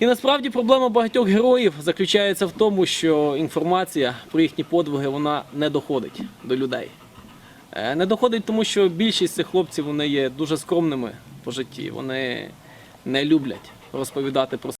І насправді проблема багатьох героїв заключається в тому, що інформація про їхні подвиги вона не доходить до людей. Е, Не доходить, тому що більшість цих хлопців вони є дуже скромними по житті. Вони не люблять розповідати про